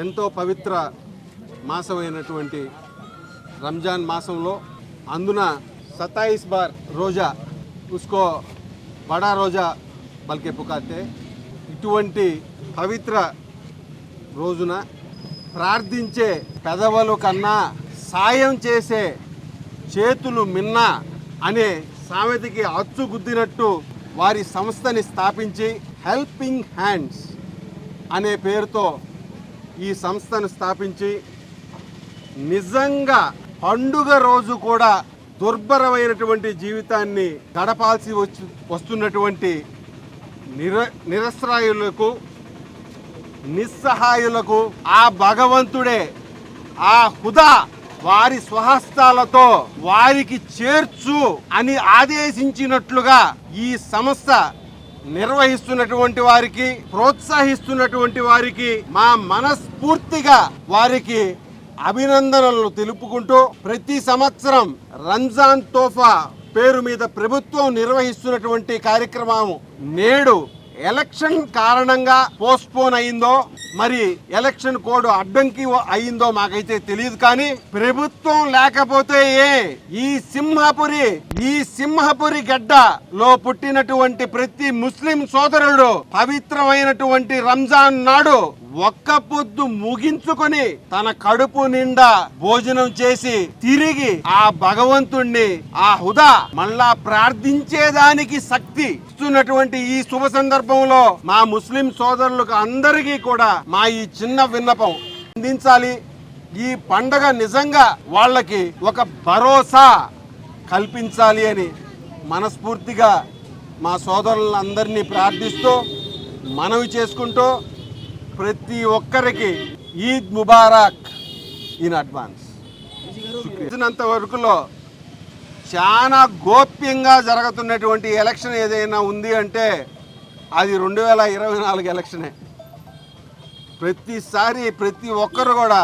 ఎంతో పవిత్ర మాసమైనటువంటి రంజాన్ మాసంలో అందున సతాయిస్ బార్ రోజా ఉస్కో బడా రోజా బల్కే పుకాతే ఇటువంటి పవిత్ర రోజున ప్రార్థించే పెదవులు కన్నా సాయం చేసే చేతులు మిన్న అనే సామెతకి అచ్చుగుద్దినట్టు వారి సంస్థని స్థాపించి హెల్పింగ్ హ్యాండ్స్ అనే పేరుతో ఈ సంస్థను స్థాపించి నిజంగా పండుగ రోజు కూడా దుర్భరమైనటువంటి జీవితాన్ని గడపాల్సి వచ్చి వస్తున్నటువంటి నిర నిరస్రాయులకు నిస్సహాయులకు ఆ భగవంతుడే ఆ హుదా వారి స్వహస్తాలతో వారికి చేర్చు అని ఆదేశించినట్లుగా ఈ సంస్థ నిర్వహిస్తున్నటువంటి వారికి ప్రోత్సహిస్తున్నటువంటి వారికి మా మనస్ఫూర్తిగా వారికి అభినందనలు తెలుపుకుంటూ ప్రతి సంవత్సరం రంజాన్ తోఫా పేరు మీద ప్రభుత్వం నిర్వహిస్తున్నటువంటి కార్యక్రమం నేడు ఎలక్షన్ కారణంగా పోస్ట్పోన్ అయిందో మరి ఎలక్షన్ కోడ్ అడ్డంకి అయిందో మాకైతే తెలియదు కానీ ప్రభుత్వం లేకపోతే ఏ? ఈ సింహపురి ఈ సింహపురి గడ్డలో పుట్టినటువంటి ప్రతి ముస్లిం సోదరుడు పవిత్రమైనటువంటి రంజాన్ నాడు ఒక్క పొద్దు ముగించుకొని తన కడుపు నిండా భోజనం చేసి తిరిగి ఆ భగవంతుణ్ణి ఆ హుదా మళ్ళా ప్రార్థించేదానికి శక్తి ఇస్తున్నటువంటి ఈ శుభ సందర్భంలో మా ముస్లిం సోదరులకు అందరికీ కూడా మా ఈ చిన్న విన్నపం అందించాలి. ఈ పండగ నిజంగా వాళ్ళకి ఒక భరోసా కల్పించాలి అని మనస్ఫూర్తిగా మా సోదరులందరినీ ప్రార్థిస్తూ మనవి చేసుకుంటూ ప్రతి ఒక్కరికి ఈద్ ముబారక్ ఇన్ అడ్వాన్స్. ఇచ్చినంత వరకులో చాలా గోప్యంగా జరుగుతున్నటువంటి ఎలక్షన్ ఏదైనా ఉంది అంటే అది రెండు వేల ఇరవై నాలుగు ఎలక్షనే. ప్రతిసారి ప్రతి ఒక్కరు కూడా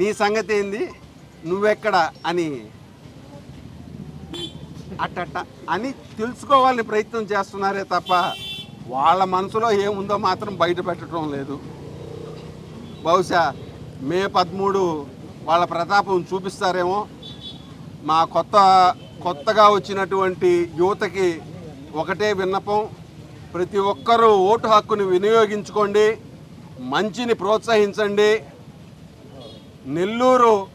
నీ సంగతి ఏంది? నువ్వెక్కడ అని అట్టట్ట అని తెలుసుకోవాలని ప్రయత్నం చేస్తున్నారే తప్ప వాళ్ళ మనసులో ఏముందో మాత్రం బయట పెట్టడం లేదు. బహుశా మే పదమూడు వాళ్ళ ప్రతాపం చూపిస్తారేమో. మా కొత్త కొత్తగా వచ్చినటువంటి యువతకి ఒకటే విన్నపం. ప్రతి ఒక్కరూ ఓటు హక్కుని వినియోగించుకోండి. మంచిని ప్రోత్సహించండి. నెల్లూరు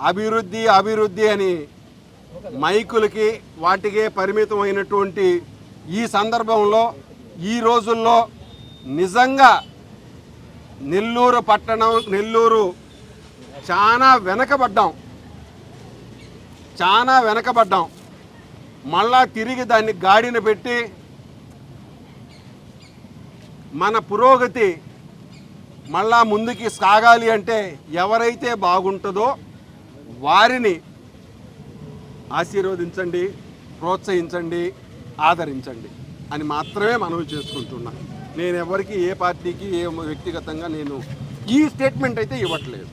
అభివృద్ధి అభివృద్ధి అని మైకులకి వాటికే పరిమితమైనటువంటి ఈ సందర్భంలో ఈ రోజుల్లో నిజంగా నెల్లూరు పట్టణం నెల్లూరు చాలా వెనకబడ్డాం. చాలా వెనకబడ్డాం. మళ్ళా తిరిగి దాన్ని గాడిన పెట్టి మన పురోగతి మళ్ళా ముందుకి సాగాలి అంటే ఎవరైతే బాగుంటుందో వారిని ఆశీర్వదించండి ప్రోత్సహించండి ఆదరించండి అని మాత్రమే మనవి చేసుకుంటున్నాను నేను ఎవరికి ఏ పార్టీకి ఏ వ్యక్తిగతంగా నేను ఈ స్టేట్మెంట్ అయితే ఇవ్వట్లేదు.